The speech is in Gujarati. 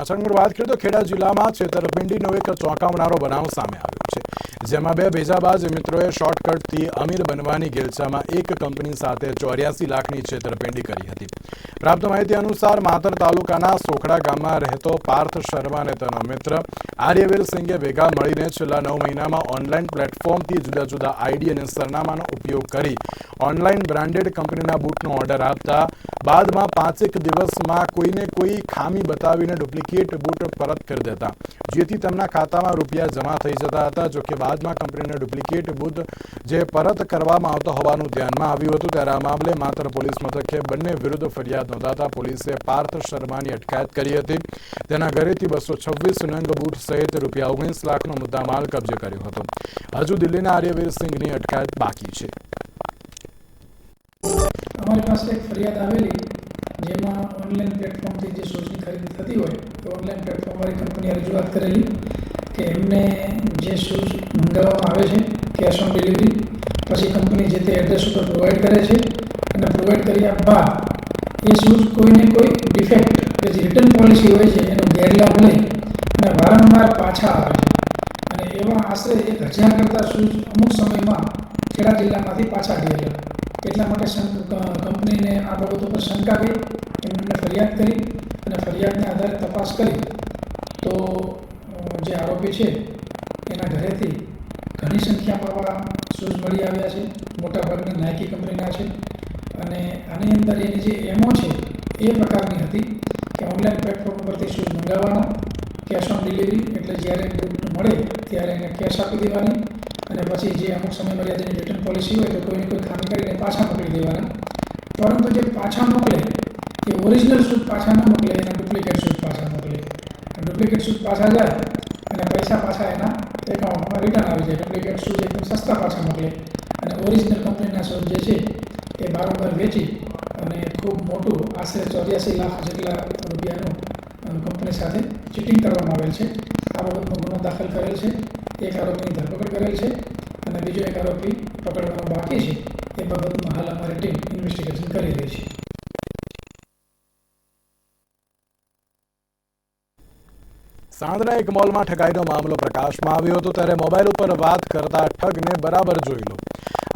પાછળ વાત કરીએ તો ખેડા જિલ્લામાં છેતરપિંડીનો એક ચોંકાવનારો બનાવ સામે આવ્યો છે. જેમાં બે ભેજાબાજ મિત્રોએ શોર્ટકટથી અમીર બનવાની ગેલચામાં એક કંપની સાથે ચોર્યાસી લાખની છેતરપિંડી કરી હતી. પ્રાપ્ત માહિતી અનુસાર માતર તાલુકાના સોખડા ગામમાં રહેતો પાર્થ શર્મા અને તેનો મિત્ર આર્યવીર સિંઘે ભેગા મળીને છેલ્લા નવ મહિનામાં ઓનલાઈન પ્લેટફોર્મથી જુદા જુદા આઈડી અને સરનામાનો ઉપયોગ કરી ઓનલાઈન બ્રાન્ડેડ કંપનીના બૂટનો ઓર્ડર આપતા બાદમાં પાંચેક દિવસમાં કોઈને કોઈ ખામી બતાવીને ડુપ્લિકેટ બૂટ પરત કરી દેતા. જેથી તેમના ખાતામાં રૂપિયા જમા થઈ જતા હતા, જોકે બાદમાં કંપનીને ડુપ્લિકેટ બુથ જે પરત કરવામાં આવતો હોવાનું ધ્યાનમાં આવ્યું હતું, ત્યારે આ મામલે માત્ર પોલીસ મથકે બંને વિરુદ્ધ ફરિયાદ નોંધાતા પોલીસે પાર્થ શર્માની અટકાયત કરી હતી. તેના ઘરેથી બસો છવ્વીસ નંગ બૂટ સહિત રૂપિયા ઓગણીસ લાખનો મુદ્દામાલ કબજે કર્યો હતો. હજુ દિલ્હીના આર્યવીર સિંઘની અટકાયત બાકી છે. અમારી પાસે એક ફરિયાદ આવેલી, જેમાં ઓનલાઈન પ્લેટફોર્મથી જે શૂઝની ખરીદી થતી હોય, તો ઓનલાઈન પ્લેટફોર્મવાળી કંપનીએ રજૂઆત કરેલી કે એમને જે શૂઝ મંગાવવામાં આવે છે કેશ ઓન ડિલિવરી પછી કંપની જે તે એડ્રેસ ઉપર પ્રોવાઈડ કરે છે, અને પ્રોવાઈડ કર્યા બાદ એ શૂઝ કોઈને કોઈ ડિફેક્ટ કે જે રિટર્ન પોલિસી હોય છે, એનો ગેરલાભ લઈ અને વારંવાર પાછા આવે છે. અને એવા આશરે એક હજાર કરતાં શૂઝ અમુક સમયમાં ખેડા જિલ્લામાંથી પાછા ગયેલા એટલા માટે કંપનીને આ બાબત ઉપર શંકા ગઈ એમને ફરિયાદ કરી અને ફરિયાદને આધારે તપાસ કરી. તો જે આરોપી છે, એના ઘરેથી ઘણી સંખ્યામાં આવા શૂઝ મળી આવ્યા છે. મોટાભાગની નાઇકી કંપનીના છે. અને આની અંદર એની જે એમો છે, એ પ્રકારની હતી કે ઓનલાઈન પ્લેટફોર્મ પરથી શૂઝ મંગાવવાના કેશ ઓન ડિલિવરી એટલે જ્યારે બુટ મળે ત્યારે એને કેશ આપી દેવાની અને પછી જે અમુક સમય મર્યાદાની રિટર્ન પોલિસી હોય તો કોઈને કોઈ ખામી કરીને પાછા મોકલી દેવાના. પરંતુ જે પાછા મોકલે, એ ઓરિજિનલ શૂઝ પાછા ન મોકલે, એના ડુપ્લિકેટ શૂઝ પાછા મોકલે. ડુપ્લિકેટ શૂઝ પાછા જાય અને પૈસા પાછા એના એકાઉન્ટમાં રિટર્ન આવી જાય ડુપ્લિકેટ શૂઝ એકદમ સસ્તા પાછા મોકલે અને ઓરિજિનલ કંપનીના શૂઝ જે છે, એ બારોબાર વેચી અને ખૂબ મોટું, આશરે ચોર્યાસી લાખ જેટલા રૂપિયાનું કંપની સાથે ચીટિંગ કરવામાં આવેલ છે. આ બાબતનો ગુનો દાખલ કરેલ છે. એક આરોપીની ધરપકડ કરેલ છે અને બીજો એક આરોપી પકડવાનો બાકી છે. એ બાબતમાં હાલ અમારી ટીમ ઇન્વેસ્ટિગેશન કરી રહી છે. સાંજના એક મોલમાં ઠગાઈનો મામલો પ્રકાશમાં આવ્યો હતો, ત્યારે મોબાઈલ ઉપર વાત કરતા ઠગને બરાબર જોઈ લો.